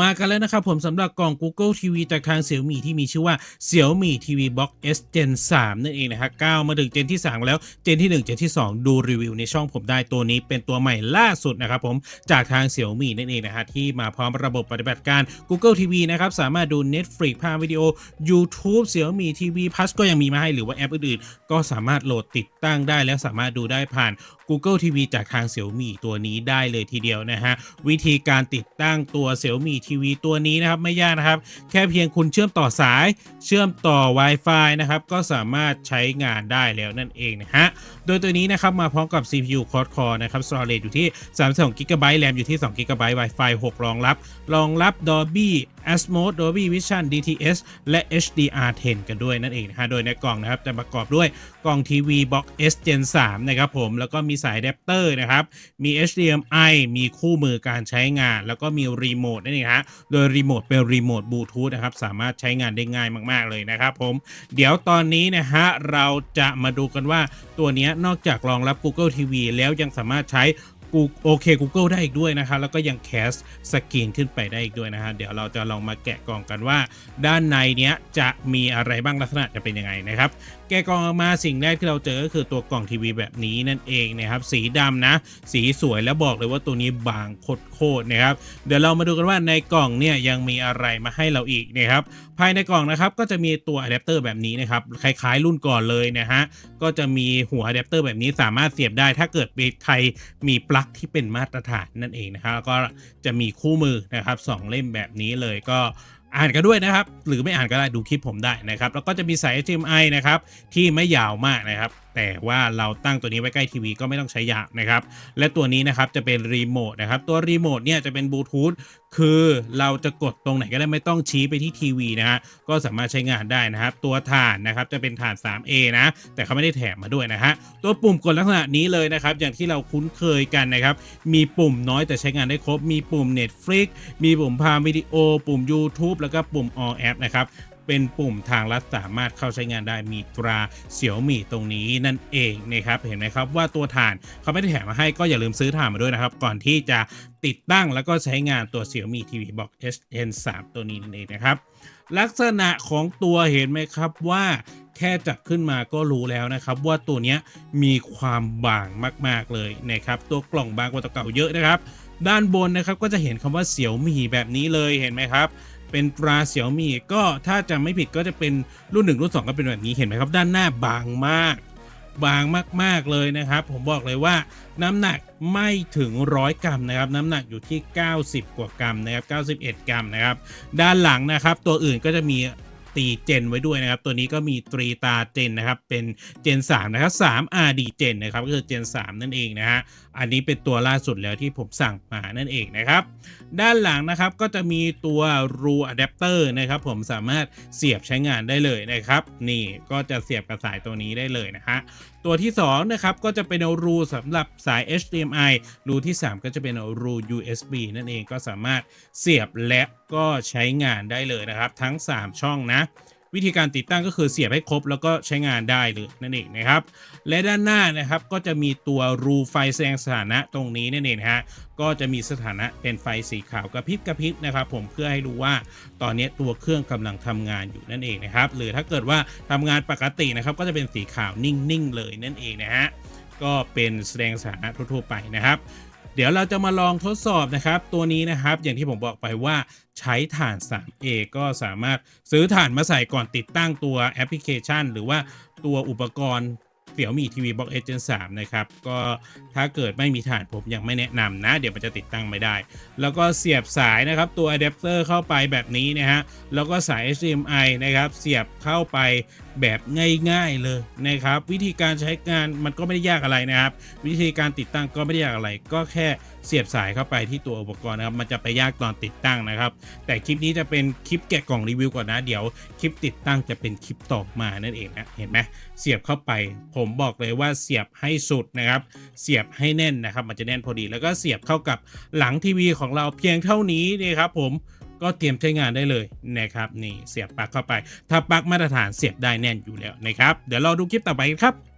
มากันแล้วนะครับผมสำหรับกล่อง Google TV จากทาง Xiaomi ที่มีชื่อว่า Xiaomi TV Box S Gen 3นั่นเองนะฮะก้าวมาถึงเจนที่ 3 แล้วเจนที่ 1 เจนที่ 2 ดูรีวิวในช่องผมได้ตัวนี้เป็นตัวใหม่ล่าสุดนะครับผมจากทาง Xiaomi นั่นเองนะฮะที่มาพร้อมระบบปฏิบัติการ Google TV นะครับสามารถดู Netflix ภาพวิดีโอ YouTube Xiaomi TV Plus ก็ยังมีมาให้หรือว่าแอปอื่นๆก็สามารถโหลดติดตั้งได้แล้วสามารถดูได้ผ่าน Google TV จากทาง Xiaomi ตัวนี้ได้เลยทีเดียวนะฮะ วิธีการติดตั้งตัว Xiaomi TV ตัวนี้นะครับไม่ยากนะครับ แค่เพียงคุณเชื่อมต่อสายเชื่อมต่อ Wi-Fi นะครับ ก็สามารถใช้งานได้แล้วนั่นเองนะฮะ โดยตัวนี้นะครับมาพร้อมกับ CPU Quad Core นะครับ Storage อยู่ที่32 GB RAM อยู่ที่2 GB Wi-Fi 6 รองรับ รองรับ Dolby Atmos Dolby Vision DTS และ HDR10 กันด้วยนั่นเองนะฮะโดยในกล่องนะครับจะประกอบด้วยกล่องทีวี Box S Gen 3นะครับผมแล้วก็มีสายอะแดปเตอร์นะครับมี HDMI มีคู่มือการใช้งาน แล้วก็มีรีโมทนั่นเองฮะโดยรีโมทเป็นรีโมทบลูทูธนะครับสามารถใช้งานได้ง่ายมาก ๆ เลยนะครับผมเดี๋ยวตอนนี้นะฮะเราจะมาดูกันว่าตัวนี้นอกจากรองรับ Google TV แล้วยังสามารถใช้ กูโอเค Google ได้อีกด้วยนะครับแล้วก็ยังแคสสกรีนขึ้นไปได้อีกด้วยนะฮะเดี๋ยวเราจะลองมาแกะกล่องกันว่า ด้านในเนี้ยจะมีอะไรบ้างลักษณะจะเป็นยังไงนะครับแกะกล่องออกมาสิ่งแรกที่เราเจอก็คือตัวกล่องทีวีแบบนี้นั่นเองนะครับ สีดำนะ สีสวยแล้วบอกเลยว่าตัวนี้บางโคตรนะครับ เดี๋ยวเรามาดูกันว่าในกล่องเนี่ยยังมีอะไรมาให้เราอีกนะครับภายในกล่องนะครับก็จะมีตัวอะแดปเตอร์แบบนี้นะครับคล้ายๆ รุ่นก่อนเลยนะฮะก็จะมีหัวอะแดปเตอร์แบบนี้สามารถเสียบได้ถ้าเกิดเป็นใครมีปลั๊กที่เป็นมาตรฐานนั่นเองนะครับก็จะมีคู่มือนะครับสองเล่มแบบนี้เลยก็ อ่านกันด้วยนะครับ หรือไม่อ่านก็ได้ดูคลิปผมได้นะครับ แล้วก็จะมีสาย HDMI นะครับที่ไม่ยาวมากนะครับ แต่ว่าเราตั้งตัวนี้ไว้ใกล้ทีวีก็ไม่ต้องใช้ยานะครับ และตัวนี้นะครับจะเป็นรีโมทนะครับ ตัวรีโมทเนี่ยจะเป็นบลูทูธคือเราจะกดตรงไหนก็ได้ไม่ต้องชี้ไปที่ทีวีนะฮะก็สามารถใช้งานได้นะครับ ตัวถานนะครับจะเป็นถาน 3A นะ แต่เขาไม่ได้แถมมาด้วยนะฮะตัวปุ่มกดลักษณะนี้เลยนะครับ อย่างที่เราคุ้นเคยกันนะครับ มีปุ่มน้อยแต่ใช้งานได้ครบ มีปุ่ม Netflix มีปุ่มพามวิดีโอ ปุ่ม YouTube แล้วก็ปุ่ม All App นะครับ เป็นปุ่มทางลัดสามารถเข้าใช้งานได้มีตราเสี่ยวมี่ตรงนี้นั่นเองนะครับเห็นไหมครับว่าตัวฐานเขาไม่ได้แถมมาให้ก็อย่าลืมซื้อฐานมาด้วยนะครับ ก่อนที่จะติดตั้งแล้วก็ใช้งานตัว Xiaomi TV Box HN3 ตัวนี้นั่นเองนะครับ ลักษณะของตัวเห็นไหมครับว่าแค่จับขึ้นมาก็รู้แล้วนะครับว่าตัวนี้มีความบางมาก ๆเลยนะครับตัวกล่องบางกว่าตัวเก่าเยอะนะครับ ด้านบนนะครับก็จะเห็นคำว่าเสี่ยวมี่แบบนี้เลยเห็นไหมครับ เป็นปลาเสี่ยวมี่ก็ถ้าจะไม่ผิดก็จะเป็นรุ่น1รุ่น2ก็เป็นแบบนี้เห็นไหมครับ ด้านหน้าบางมาก บางมากๆเลยนะครับ ผมบอกเลยว่าน้ำหนักไม่ถึงร้อยกรัมนะครับ น้ำหนักอยู่ที่ 90 กว่ากรัมนะครับ91 กรัมนะครับ ด้านหลังนะครับ ตัวอื่นก็จะมี ตีเจนไว้ด้วยนะครับ ตัวนี้ก็มีตรีตาเจนนะครับ เป็นเจน 3 นะครับ 3 RD เจนนะครับ ก็คือเจน 3 นั่นเองนะฮะ อันนี้เป็นตัวล่าสุดแล้วที่ผมสั่งมานั่นเองนะครับ ด้านหลังนะครับก็จะมีตัวรูอะแดปเตอร์นะครับ ผมสามารถเสียบใช้งานได้เลยนะครับ นี่ก็จะเสียบกับสายตัวนี้ได้เลยนะฮะตัวที่2นะครับก็จะเป็นรูสำหรับสาย HDMI รูที่ 3 ก็จะเป็นรู USB นั่นเองก็สามารถเสียบและก็ใช้งานได้เลยนะครับ ทั้ง 3 ช่องนะ วิธีการติดตั้งก็คือเสียบให้ครบ แล้วก็ใช้งานได้เลยนั่นเองนะครับ และด้านหน้านะครับก็จะมีตัวรูไฟแสดงสถานะตรงนี้นั่นเองนะฮะก็จะมีสถานะเป็นไฟสีขาวกระพริบกระพริบนะครับผมเพื่อให้รู้ว่าตอนนี้ตัวเครื่องกำลังทำงานอยู่นั่นเองนะครับหรือถ้าเกิดว่าทำงานปกตินะครับก็จะเป็นสีขาวนิ่งๆเลยนั่นเองนะฮะก็เป็นแสดงสถานะทั่วๆไปนะครับ เดี๋ยวเราจะมาลองทดสอบนะครับ ตัวนี้นะครับอย่างที่ผมบอกไปว่าใช้ฐาน 3A ก็สามารถซื้อฐานมาใส่ก่อนติดตั้งตัวแอปพลิเคชัน หรือว่าตัวอุปกรณ์ เสี่ยวมีทีวีบ็อกเอเจนสามนะครับ ก็ถ้าเกิดไม่มีถ่านผมยังไม่แนะนำนะ เดี๋ยวมันจะติดตั้งไม่ได้ แล้วก็เสียบสายนะครับ ตัวอะแดปเตอร์เข้าไปแบบนี้นะฮะ แล้วก็สาย HDMI นะครับ เสียบเข้าไปแบบง่ายๆเลยนะครับ วิธีการใช้งานมันก็ไม่ได้ยากอะไรนะครับ วิธีการติดตั้งก็ไม่ได้ยากอะไร ก็แค่เสียบสายเข้าไปที่ตัวอุปกรณ์นะครับ มันจะไปยากตอนติดตั้งนะครับ แต่คลิปนี้จะเป็นคลิปแกะกล่องรีวิวก่อนนะ เดี๋ยวคลิปติดตั้งจะเป็นคลิปต่อมานั่นเองนะ เห็นไหมเสียบเข้าไป ผมบอกเลยว่าเสียบให้สุดนะครับ เสียบให้แน่นนะครับ มันจะแน่นพอดีแล้วก็เสียบเข้ากับหลังทีวีของเราเพียงเท่านี้นะครับผมก็เตรียมใช้งานได้เลยนะครับนี่เสียบปลั๊กเข้าไป ถ้าปลั๊กมาตรฐานเสียบได้แน่นอยู่แล้วนะครับ เดี๋ยวเราดูคลิปต่อไปครับ